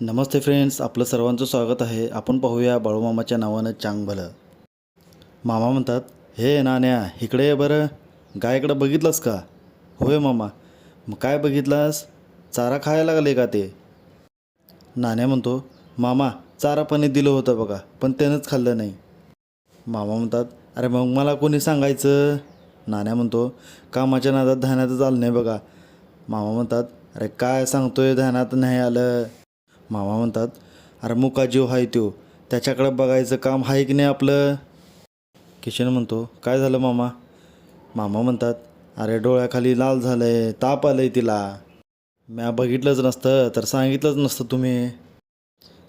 नमस्ते friends आपलं सर्वांचं स्वागत आहे. आपण पाहूया बाळूमामाच्या नावानं चांग भलं. मामा म्हणतात हे नाण्या इकडे ये बरं. गायकडं बघितलंस का? होय मामा. मग काय बघितलास? चारा खायला लागले का ते? नाण्या म्हणतो मामा चारा पाणी दिलं होतं बघा पण त्यानंच खाल्लं नाही. मामा म्हणतात अरे मग मला कोणी सांगायचं? नाण्या म्हणतो कामाच्या नादात ध्यानातच आलं नाही बघा. मामा म्हणतात अरे काय सांगतोय ध्यानात नाही आलं. मामा म्हणतात अरे मुका जीव हाय त्यो त्याच्याकडं बघायचं काम आहे की नाही आपलं? किशन म्हणतो काय झालं मामा? मामा म्हणतात अरे डोळ्याखाली लाल झालं आहे ताप आलं आहे तिला. म्या बघितलंच नसतं तर सांगितलंच नसतं तुम्ही.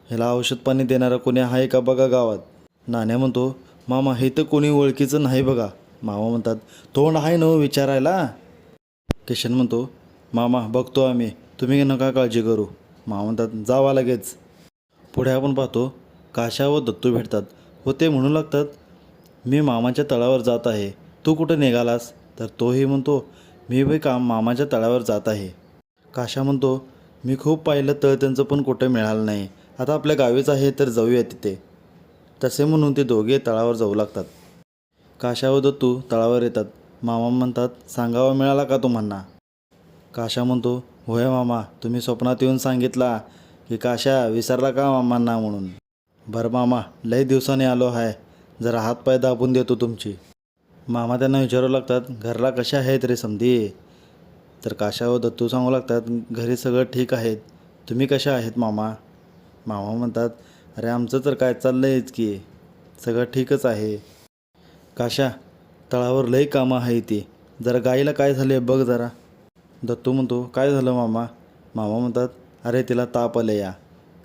ह्याला औषध पाणी देणारं कोणी आहे का बघा गावात? नाण्या म्हणतो मामा हे तर कोणी ओळखीचं नाही बघा. मामा म्हणतात तोंड आहे ना विचारायला? किशन म्हणतो मामा बघतो आम्ही. तुम्ही नका काळजी करू. मामा म्हणतात जावा लगेच. पुढे आपण पाहतो काशा व दत्तू भेटतात व ते म्हणू लागतात मी मामाच्या तळावर जात आहे. तू कुठं निघालास? तर तोही म्हणतो मी बी काम मामाच्या तळावर जात आहे. काशा म्हणतो मी खूप पाहिलं तळ त्यांचं पण कुठं मिळालं नाही. आता आपल्या गावीच आहे तर जाऊया तिथे. तसे म्हणून ते दोघे तळावर जाऊ लागतात. काशा व दत्तू तळावर येतात. मामा म्हणतात सांगावा मिळाला का तुम्हाला काशा म्हणतो होय मामा तुम्ही स्वप्नात येऊन सांगितला की काशा विसरला का मामांना म्हणून? बरं मामा लई दिवसाने आलो आहे जरा हातपाय दाबून देतो तुमची. मामा त्यांना विचारू लागतात घरला कशा आहेत रे समधी? तर काशा व दत्तू सांगू लागतात घरी सगळं ठीक आहेत. तुम्ही कशा आहेत मामा? मामा म्हणतात अरे आमचं तर काय चाललं आहेच की सगळं ठीकच आहे. काशा तळावर लई कामं आहे ती. जरा गाईला काय झाले बघ जरा. दत्तू म्हणतो काय झालं मामा? मामा म्हणतात अरे तिला ताप आले या.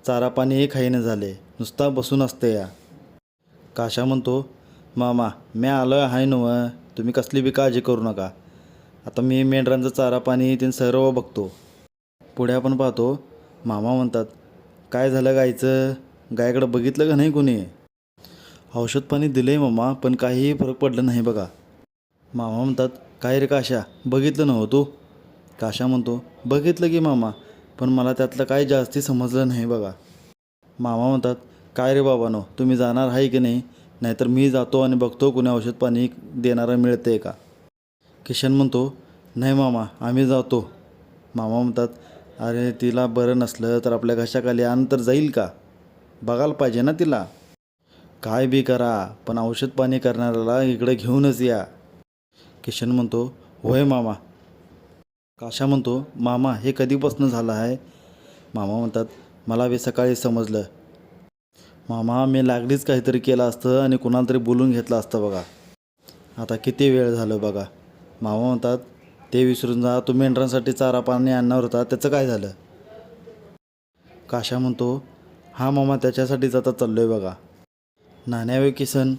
चारा पाणीही खाईने झाले. नुसता बसून असते या. काशा म्हणतो मामा मी आलो आहे नव. तुम्ही कसली बी काळजी करू नका. आता मी मेंढरांचं चारा पाणी ते सर्व बघतो. पुढे आपण पाहतो मामा म्हणतात काय झालं गायचं गायकडं बघितलं का नाही कोणी? औषध पाणी दिलं आहे मामा पण काहीही फरक पडला नाही बघा. मामा म्हणतात काय रे काशा बघितलं नव्हतं तू? काशा म्हणतो बघितलं की मामा पण मला त्यातलं काही जास्ती समजलं नाही बघा. मामा म्हणतात काय रे बाबानो तुम्ही जाणार आहे की नाही? नाहीतर मी जातो आणि बघतो कुणी औषध पाणी देणारं मिळते का? किशन म्हणतो नाही मामा आम्ही जातो. मामा म्हणतात अरे तिला बरं नसलं तर आपल्या घशाखाली आण तर जाईल का? बघायला पाहिजे ना तिला. काय बी करा पण औषध पाणी करणाऱ्याला इकडे घेऊनच या. किशन म्हणतो होय मामा काशा म्हणतो मामा हे कधीपासून झालं आहे? मामा म्हणतात मला वे सकाळी समजलं. मामा मी लागलीच काहीतरी केलं असतं आणि कुणाला तरी बोलून घेतलं असतं बघा. आता किती वेळ झालं बघा. मामा म्हणतात ते विसरून जा तुम्ही मेंढरांसाठी चारा पाणी आणणार होता त्याचं काय झालं? काशा म्हणतो हा मामा त्याच्यासाठीच आता चाललो आहे बघा. नाण्यावे किसन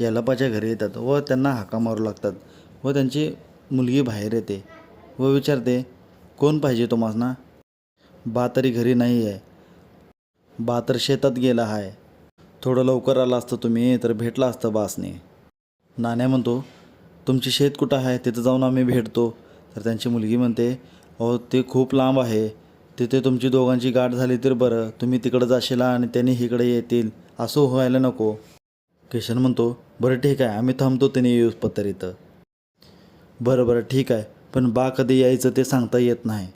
यलपाच्या घरी येतात व त्यांना हाका मारू लागतात व त्यांची मुलगी बाहेर येते. व विचारते कोण पाहिजे तुम्हाला बा तरी घरी नाही आहे. बा तर शेतात गेला आहे थोडं लवकर आलं असतं तुम्ही तर भेटला असतं बासने. नाण्या म्हणतो तुमची शेत कुठं आहे? तिथं जाऊन आम्ही भेटतो. तर त्यांची मुलगी म्हणते अहो ते खूप लांब आहे. तिथे तुमची दोघांची गाठ झाली तर बरं. तुम्ही तिकडं जाशीला आणि त्यांनी इकडे येतील. असं व्हायला नको. किशन म्हणतो बरं ठीक आहे. आम्ही थांबतो त्यांनी येऊस पत्तर इथं बरं बरं ठीक आहे. पण बा कधी यायचं ते सांगता येत नाही.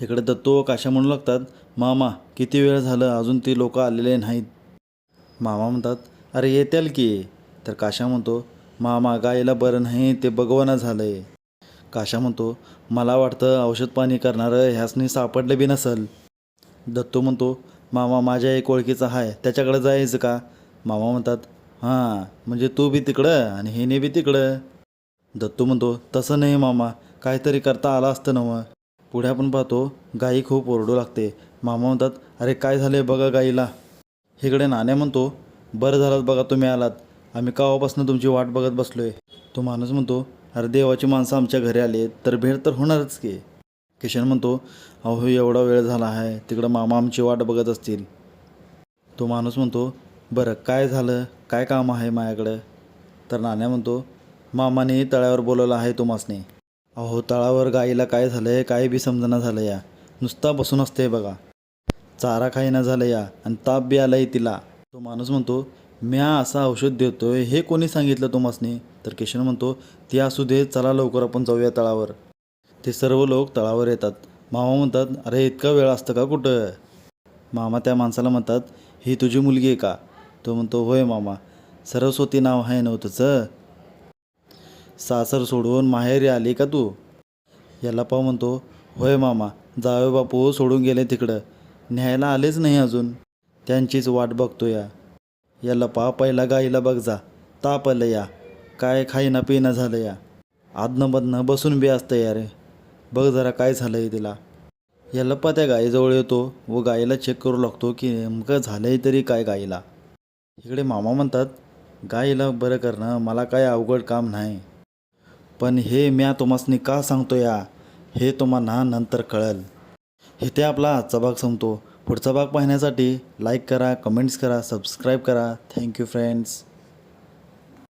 इकडे दत्तो काशा म्हणू लागतात मामा किती वेळ झालं अजून ती लोक आलेले नाहीत. मामा म्हणतात अरे येतील की. तर काशा म्हणतो मामा गायला बरं नाही ते बघवानं झालं आहे काशा म्हणतो मला वाटतं औषध पाणी करणारं ह्यासनी सापडलं बी नसल. दत्तू म्हणतो मामा माझ्या एक ओळखीचा आहे त्याच्याकडे जायचं का? मामा म्हणतात हां म्हणजे तू बी तिकडं आणि हिने बी तिकडं. दत्तू म्हणतो तसं नाही मामा. काहीतरी करता आलं असतं नवं. पुढे आपण पाहतो गाई खूप ओरडू लागते. मामा म्हणतात अरे काय झाले बघा गाईला? इकडे नाण्या म्हणतो बरं झालं बघा तुम्ही आलात. आम्ही कावापासून तुमची वाट बघत बसलो आहे तो माणूस म्हणतो अरे देवाची माणसं आमच्या घरी आले तर भेट तर होणारच की. किशन म्हणतो अहो एवढा वेळ झाला आहे तिकडं मामा आमची वाट बघत असतील. तो माणूस म्हणतो बरं काय झालं? काय काम आहे माझ्याकडं? तर नाण्या म्हणतो मामाने तळ्यावर बोलवलं आहे तुम्हासने. अहो तळावर गाईला काय झालं आहे काय बी समजना झालं या. नुसता बसून असते बघा. चारा खाईना झालं या आणि ताप बी आलाय तिला. तो माणूस म्हणतो म्या असं औषध देतोय हे कोणी सांगितलं तुम्हासनी? तर किशन म्हणतो ती असू दे चला लवकर आपण जाऊया तळावर. ते सर्व लोक तळावर येतात. मामा म्हणतात अरे इतका वेळ असतं का कुठं? मामा त्या माणसाला म्हणतात ही तुझी मुलगी आहे का? तो म्हणतो होय मामा. सरस्वती नाव आहे नव्हतंच तुझं सासर सोडून माहेरी आली का तू? याला पाव म्हणतो होय मामा जावे बापू सोडून गेले तिकडं. न्यायला आलेच नाही अजून. त्यांचीच वाट बघतो या. याला पा पहिला गाईला बघ जा. ताप आलं या. काय खाईना पिणं झालं या. आदनं बदनं बसून बी असतं या रे. बघ जरा काय झालं आहे तिला यल्लप्पा त्या गाईजवळ येतो. व गाईला चेक करू लागतो की नेमकं झालं आहे तरी काय गाईला. इकडे मामा म्हणतात गाईला बरं करणं मला काय अवघड काम नाही. पण हे म्या तुम्हासनी का सांगतो या हे तुम्हाला नंतर कळेल. इथे आपला आजचा भाग संपतो. पुढचा भाग पाहण्यासाठी लाईक करा कमेंट्स करा सबस्क्राईब करा. Thank you friends